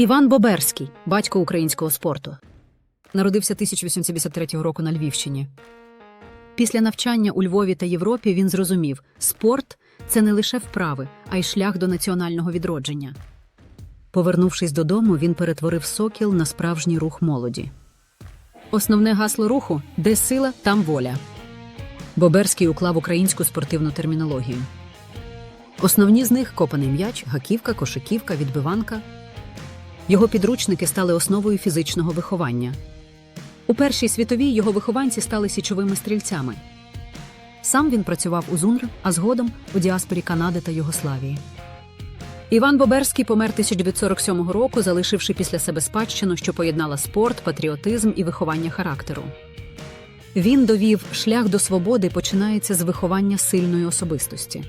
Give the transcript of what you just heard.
Іван Боберський, батько українського спорту. Народився 1853 року на Львівщині. Після навчання у Львові та Європі він зрозумів, спорт це не лише вправи, а й шлях до національного відродження. Повернувшись додому, він перетворив сокіл на справжній рух молоді. Основне гасло руху де сила, там воля. Боберський уклав українську спортивну термінологію. Основні з них копаний м'яч, гаківка, кошиківка, відбиванка. Його підручники стали основою фізичного виховання. У Першій світовій його вихованці стали січовими стрільцями. Сам він працював у ЗУНР, а згодом у діаспорі Канади та Югославії. Іван Боберський помер 1947 року, залишивши після себе спадщину, що поєднала спорт, патріотизм і виховання характеру. Він довів, шлях до свободи починається з виховання сильної особистості.